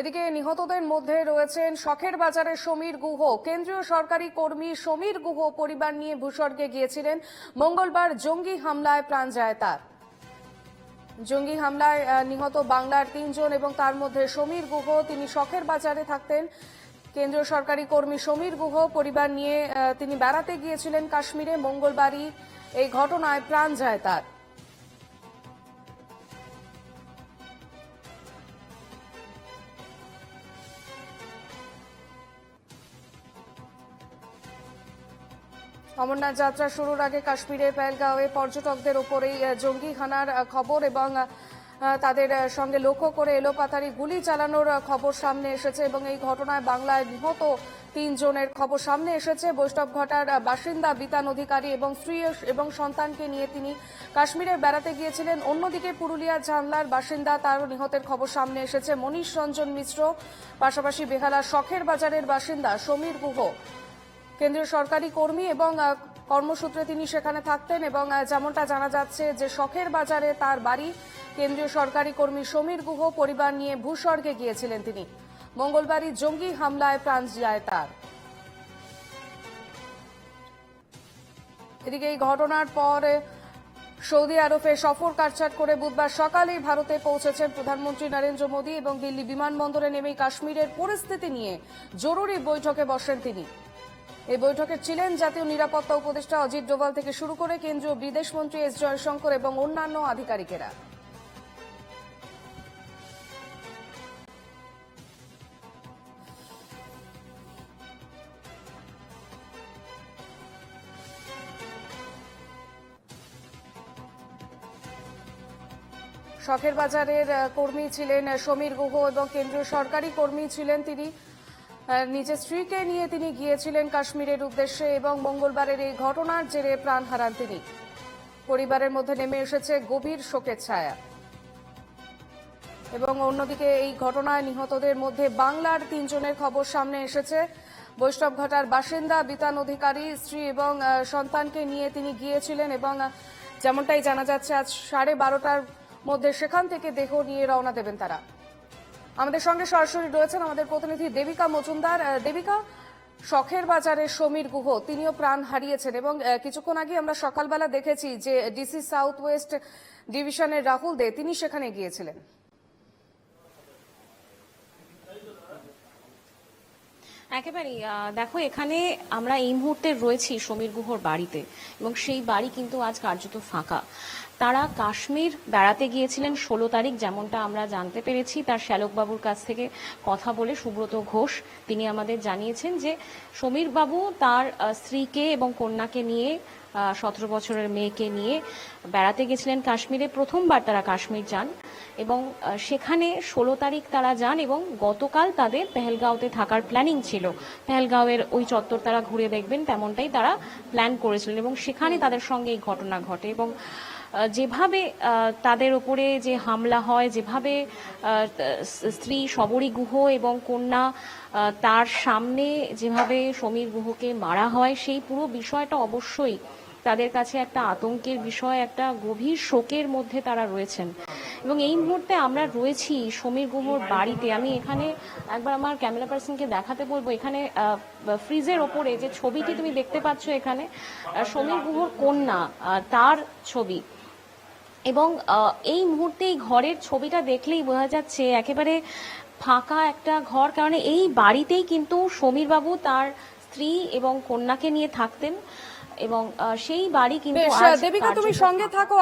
এদিকে নিহতদের মধ্যে রয়েছেন শখের বাজারের সমীর গুহ। কেন্দ্রীয় সরকারি কর্মী সমীর গুহ পরিবার নিয়ে ভূস্বর্গে গিয়েছিলেন। মঙ্গলবার জঙ্গি হামলায় প্রাণ যায় তার। জঙ্গি হামলায় নিহত বাংলার তিনজন এবং তার মধ্যে সমীর গুহ। তিনি শখের বাজারে থাকতেন। কেন্দ্রীয় সরকারি কর্মী সমীর গুহ পরিবার নিয়ে তিনি বেড়াতে গিয়েছিলেন কাশ্মীরে। মঙ্গলবারই এই ঘটনায় প্রাণ যায় তার। অমরনাথ যাত্রা শুরুর আগে কাশ্মীরের পেহেলগাঁওয়ে পর্যটকদের ওপরেই আহ, জঙ্গি হানার খবর এবং তাদের সঙ্গে লক্ষ্য করে এলোপাতারি গুলি চালানোর খবর সামনে এসেছে এবং এই ঘটনায় বাংলায় নিহত তিনজনের খবর সামনে এসেছে। বৈষ্ণব ঘাটার বাসিন্দা বিতান অধিকারী এবং স্ত্রী এবং সন্তানকে নিয়ে তিনি কাশ্মীরে বেড়াতে গিয়েছিলেন। অন্যদিকে পুরুলিয়া জানলার বাসিন্দা তারও নিহতের খবর সামনে এসেছে। মনীষ রঞ্জন মিশ্র পাশাপাশি বেহালার শখের বাজারের বাসিন্দা সমীর গুহ। কেন্দ্রীয় সরকারি কর্মী এবং কর্মসূত্রে তিনি সেখানে থাকতেন এবং যেমনটা জানা যাচ্ছে যে শখের বাজারে তার বাড়ি। কেন্দ্রীয় সরকারি কর্মী সমীর গুহ পরিবার নিয়ে ভূস্বর্গে গিয়েছিলেন তিনি। মঙ্গলবারই জঙ্গি হামলায় প্রাণ যায় তার। এদিকে এই ঘটনার পর সৌদি আরবে সফর কাটছাট করে বুধবার সকালেই ভারতে পৌঁছেছেন প্রধানমন্ত্রী নরেন্দ্র মোদী এবং দিল্লি বিমানবন্দরে নেমেই কাশ্মীরের পরিস্থিতি নিয়ে জরুরি বৈঠকে বসেন তিনি। এই বৈঠকে ছিলেন জাতীয় নিরাপত্তা উপদেষ্টা অজিত ডোভাল থেকে শুরু করে কেন্দ্রীয় বিদেশমন্ত্রী এস জয়শঙ্কর এবং অন্যান্য আধিকারিকেরা। শখের বাজারের কর্মী ছিলেন সমীর গুহ এবং কেন্দ্রীয় সরকারি কর্মী ছিলেন তিনি। নিজের স্ত্রীকে নিয়ে তিনি গিয়েছিলেন কাশ্মীরের উদ্দেশ্যে এবং মঙ্গলবারের এই ঘটনার জেরে প্রাণ হারান তিনি। পরিবারের মধ্যে নেমে এসেছে গভীর শোকের ছায়া। এবং অন্যদিকে এই ঘটনায় নিহতদের মধ্যে বাংলার তিনজনের খবর সামনে এসেছে। বৈষ্ণব বৈষ্ণবঘাটার বাসিন্দা, বিতান অধিকারী, স্ত্রী এবং সন্তানকে নিয়ে তিনি গিয়েছিলেন এবং যেমনটাই জানা যাচ্ছে, আজ সাড়ে বারোটার মধ্যে সেখান থেকে দেহ নিয়ে রওনা দেবেন তারা। আমাদের সঙ্গে সরাসরি রয়েছেন আমাদের প্রতিনিধি দেবিকা মজুমদার। দেবিকা, শখের বাজারে সমীর গুহ, তিনিও প্রাণ হারিয়েছেন এবং কিছুক্ষণ আগে আমরা সকালবেলা দেখেছি যে ডিসি সাউথ ওয়েস্ট ডিভিশনের রাহুল দে, তিনি সেখানে গিয়েছিলেন। একেবারেই দেখো, এখানে আমরা এই মুহূর্তে রয়েছি সমীর গুহর বাড়িতে এবং সেই বাড়ি কিন্তু আজ কার্যত ফাঁকা। তারা কাশ্মীর বেড়াতে গিয়েছিলেন ষোলো তারিখ, যেমনটা আমরা জানতে পেরেছি। তার শ্যালকবাবুর কাছ থেকে কথা বলে সুব্রত ঘোষ, তিনি আমাদের জানিয়েছেন যে সমীর বাবু তার স্ত্রীকে এবং কন্যাকে নিয়ে সতেরো বছরের মেয়েকে নিয়ে বেড়াতে গেছিলেন কাশ্মীরে। প্রথমবার তারা কাশ্মীর যান এবং সেখানে ষোলো তারিখ তারা যান এবং গতকাল তাদের পেহেলগাঁওতে থাকার প্ল্যানিং ছিল। পেহেলগাঁওয়ের ওই চত্বর তারা ঘুরে দেখবেন, তেমনটাই তারা প্ল্যান করেছিলেন এবং সেখানে তাদের সঙ্গে এই ঘটনা ঘটে এবং যেভাবে তাদের ওপরে যে হামলা হয়, যেভাবে স্ত্রী শবরী গুহ এবং কন্যা তার সামনে যেভাবে সমীর গুহকে মারা হয়, সেই পুরো বিষয়টা অবশ্যই তাদের কাছে একটা আতঙ্কের বিষয়, একটা গভীর শোকের মধ্যে তারা রয়েছেন। এবং এই মুহূর্তে আমরা রয়েছি সমীর গুহর বাড়িতে। আমি এখানে একবার আমার ক্যামেরা পার্সনকে দেখাতে বলব। এখানে ফ্রিজের ওপরে যে ছবিটি তুমি দেখতে পাচ্ছ এখানে সমীর গুহর কন্যা তার ছবি। এবং এই মুহূর্তে এই ঘরের ছবিটা দেখলেই বোঝা যাচ্ছে একেবারে ফাঁকা একটা ঘর। কারণ এই বাড়িতেই কিন্তু সমীরবাবু তার স্ত্রী এবং কন্যাকে নিয়ে থাকতেন। এবং আহ, সেই বাড়ি কিন্তু দেবিকা তুমি সঙ্গে থাকো।